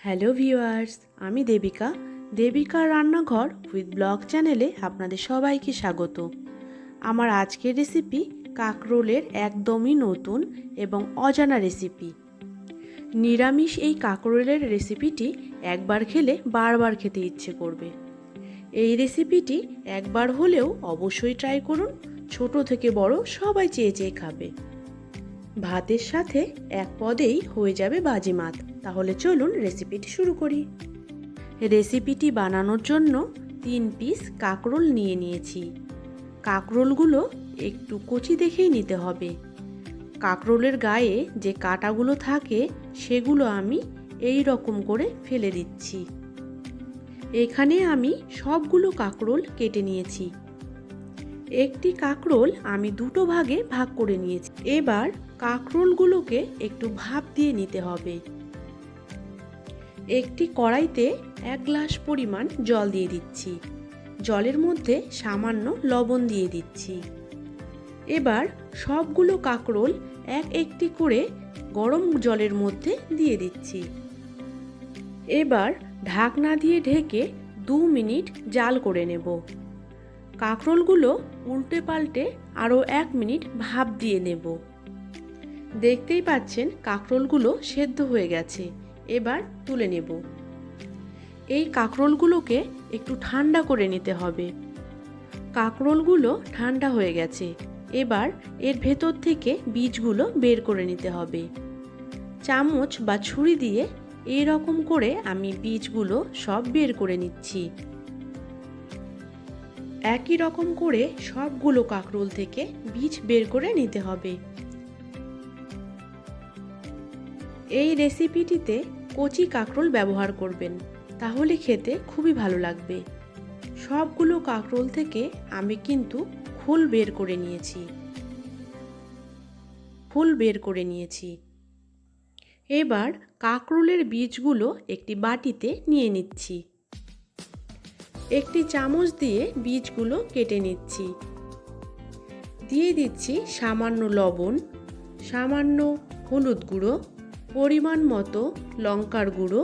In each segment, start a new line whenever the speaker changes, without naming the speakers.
Hello viewers, আমি দেবিকা। দেবিকা রান্নাঘর with blog চ্যানেলে আপনাদের সবাইকে স্বাগত। আমার আজকের রেসিপি কাকরোলের একদমই নতুন এবং অজানা রেসিপি। নিরামিষ এই কাকরোলের রেসিপিটি একবার খেলে বারবার খেতে ইচ্ছে করবে। এই রেসিপিটি একবার হলেও অবশ্যই ট্রাই করুন, ছোট থেকে বড় সবাই চেয়ে চেয়ে খাবে। ভাতের সাথে এক পদেই হয়ে যাবে বাজিমাত তাহলে চলুন রেসিপিটি শুরু করি। রেসিপিটি বানানোর জন্য তিন পিস কাকরোল নিয়ে নিয়েছি। কাকরোলগুলো একটু কচি দেখেই নিতে হবে। কাকরোলের গায়ে যে কাটাগুলো থাকে, সেগুলো আমি এই রকম করে ফেলে দিচ্ছি। এখানে আমি সবগুলো কাকরোল কেটে নিয়েছি। একটি কাকরোল আমি দুটো ভাগে ভাগ করে নিয়েছি। এবার কাকরোলগুলোকে একটু ভাপ দিয়ে নিতে হবে। একটি কড়াইতে এক গ্লাস পরিমাণ জল দিয়ে দিচ্ছি। জলের মধ্যে সামান্য লবণ দিয়ে দিচ্ছি। এবার সবগুলো কাঁকরোল এক একটি করে গরম জলের মধ্যে দিয়ে দিচ্ছি। এবার ঢাকনা দিয়ে ঢেকে দু মিনিট জাল করে নেব। কাঁকরোলগুলো উল্টে পাল্টে আরও এক মিনিট ভাপ দিয়ে নেব। দেখতেই পাচ্ছেন কাঁকরোলগুলো সেদ্ধ হয়ে গেছে। এবার তুলে নেব। এই কাঁকরোলগুলোকে একটু ঠান্ডা করে নিতে হবে। কাঁকরোলগুলো ঠান্ডা হয়ে গেছে। এবার এর ভেতর থেকে বীজগুলো বের করে নিতে হবে। চামচ বা ছুরি দিয়ে এই রকম করে আমি বীজগুলো সব বের করে নিচ্ছি। একই রকম করে সবগুলো কাঁকরোল থেকে বীজ বের করে নিতে হবে। এই রেসিপিটিতে কচি কাঁকরোল ব্যবহার করবেন, তাহলে খেতে খুবই ভালো লাগবে। সবগুলো কাঁকরোল থেকে আমি কিন্তু খোল বের করে নিয়েছি। খোল বের করে নিয়েছি। এবার কাঁকরোলের বীজগুলো একটি বাটিতে নিয়ে নিচ্ছি। একটি চামচ দিয়ে বীজগুলো কেটে নিচ্ছি। দিয়ে দিচ্ছি সামান্য লবণ, সামান্য হলুদ গুঁড়ো পরিমাণ মতো লঙ্কার গুঁড়ো,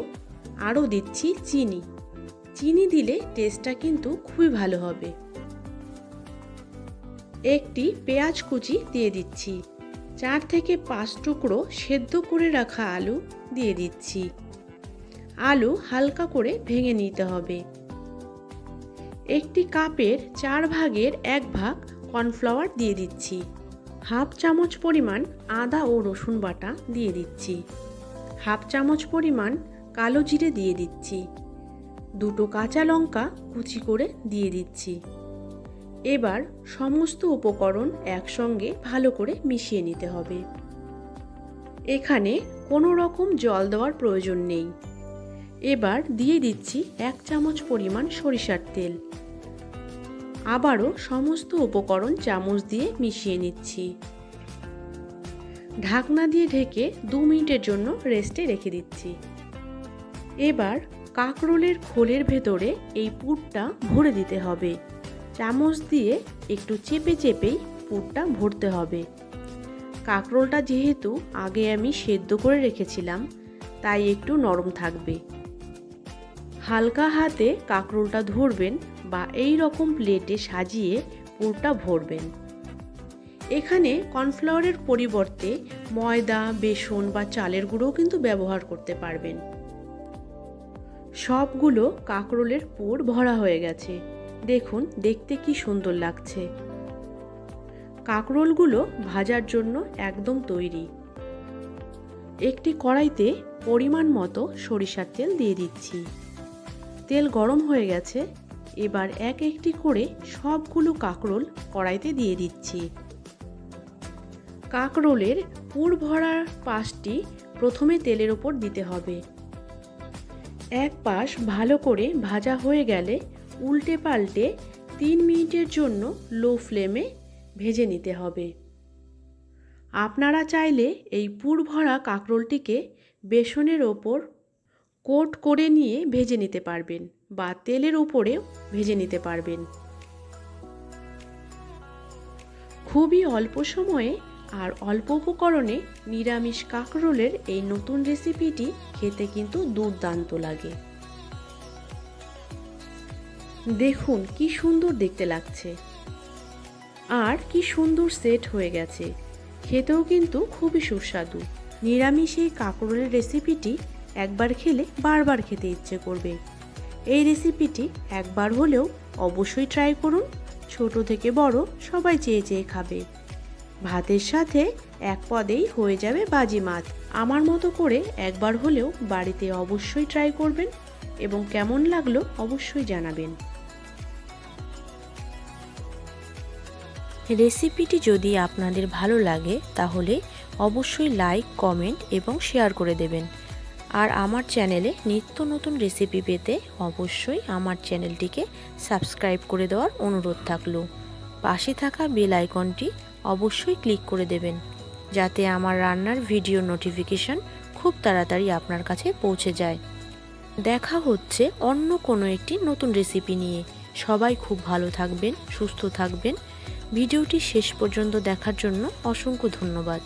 আরও দিচ্ছি চিনি। চিনি দিলে টেস্টটা কিন্তু খুবই ভালো হবে। একটি পেঁয়াজ কুচি দিয়ে দিচ্ছি। চার থেকে পাঁচ টুকরো সেদ্ধ করে রাখা আলু দিয়ে দিচ্ছি। আলু হালকা করে ভেঙে নিতে হবে। একটি কাপের চার ভাগের এক ভাগ কর্নফ্লাওয়ার দিয়ে দিচ্ছি। হাফ চামচ পরিমাণ আদা ও রসুন বাটা দিয়ে দিচ্ছি। হাফ চামচ পরিমাণ কালো জিরে দিয়ে দিচ্ছি। দুটো কাঁচা লঙ্কা কুচি করে দিয়ে দিচ্ছি। এবার সমস্ত উপকরণ একসঙ্গে ভালো করে মিশিয়ে নিতে হবে। এখানে কোনো রকম জল দেওয়ার প্রয়োজন নেই। এবার দিয়ে দিচ্ছি এক চামচ পরিমাণ সরিষার তেল। আবারও সমস্ত উপকরণ চামচ দিয়ে মিশিয়ে নিচ্ছি। ঢাকনা দিয়ে ঢেকে দু মিনিটের জন্য রেস্টে রেখে দিচ্ছি। এবার কাকরোলের খোলের ভেতরে এই পুরটা ভরে দিতে হবে। চামচ দিয়ে একটু চেপে চেপেই পুরটা ভরতে হবে। কাকরোলটা যেহেতু আগে আমি সেদ্ধ করে রেখেছিলাম, তাই একটু নরম থাকবে। হালকা হাতে কাঁকরোলটা ধরবেন বা এই রকম প্লেটে সাজিয়ে পুরটা ভরবেন। এখানে কর্নফ্লাওয়ারের পরিবর্তে ময়দা, বেসন বা চালের গুঁড়োও কিন্তু ব্যবহার করতে পারবেন। সবগুলো কাঁকরোলের পুর ভরা হয়ে গেছে। দেখুন, দেখতে কি সুন্দর লাগছে। কাঁকরোলগুলো ভাজার জন্য একদম তৈরি। একটি কড়াইতে পরিমাণ মতো সরিষার তেল দিয়ে দিচ্ছি। তেল গরম হয়ে গেছে, এবার এক একটি করে সবগুলো কাকরোল কড়াইতে দিয়ে দিচ্ছি। কাকরোলের পুর ভরার পাশটি প্রথমে তেলের ওপর দিতে হবে। এক পাশ ভালো করে ভাজা হয়ে গেলে উল্টে পাল্টে তিন মিনিটের জন্য লো ফ্লেমে ভেজে নিতে হবে। আপনারা চাইলে এই পুর ভরা কাঁকরোলটিকে বেসনের ওপর কোট করে নিয়ে ভেজে নিতে পারবেন বা তেলের উপরেও ভেজে নিতে পারবেন। খুবই অল্প সময়ে আর অল্প উপকরণে নিরামিষ কাঁকরোলের এই নতুন রেসিপিটি খেতে কিন্তু দুর্দান্ত লাগে। দেখুন কি সুন্দর দেখতে লাগছে। আর কি সুন্দর সেট হয়ে গেছে। খেতেও কিন্তু খুবই সুস্বাদু। নিরামিষ এই কাঁকরোলের রেসিপিটি একবার খেলে বারবার খেতে ইচ্ছে করবে। এই রেসিপিটি একবার হলেও অবশ্যই ট্রাই করুন। ছোট থেকে বড় সবাই চেয়ে চেয়ে খাবে। ভাতের সাথে এক পদেই হয়ে যাবে বাজি মাছ। আমার মতো করে একবার হলেও বাড়িতে অবশ্যই ট্রাই করবেন এবং কেমন লাগল অবশ্যই জানাবেন।
রেসিপিটি যদি আপনাদের ভালো লাগে তাহলে অবশ্যই লাইক কমেন্ট এবং শেয়ার করে দেবেন। আর আমার চ্যানেলে নিত্য নতুন রেসিপি পেতে অবশ্যই আমার চ্যানেলটিকে সাবস্ক্রাইব করে দেওয়ার অনুরোধ থাকল। পাশে থাকা বেল আইকনটি অবশ্যই ক্লিক করে দেবেন, যাতে আমার রান্নার ভিডিও নোটিফিকেশন খুব তাড়াতাড়ি আপনার কাছে পৌঁছে যায়। দেখা হচ্ছে অন্য কোনো একটি নতুন রেসিপি নিয়ে। সবাই খুব ভালো থাকবেন, সুস্থ থাকবেন। ভিডিওটি শেষ পর্যন্ত দেখার জন্য অসংখ্য ধন্যবাদ।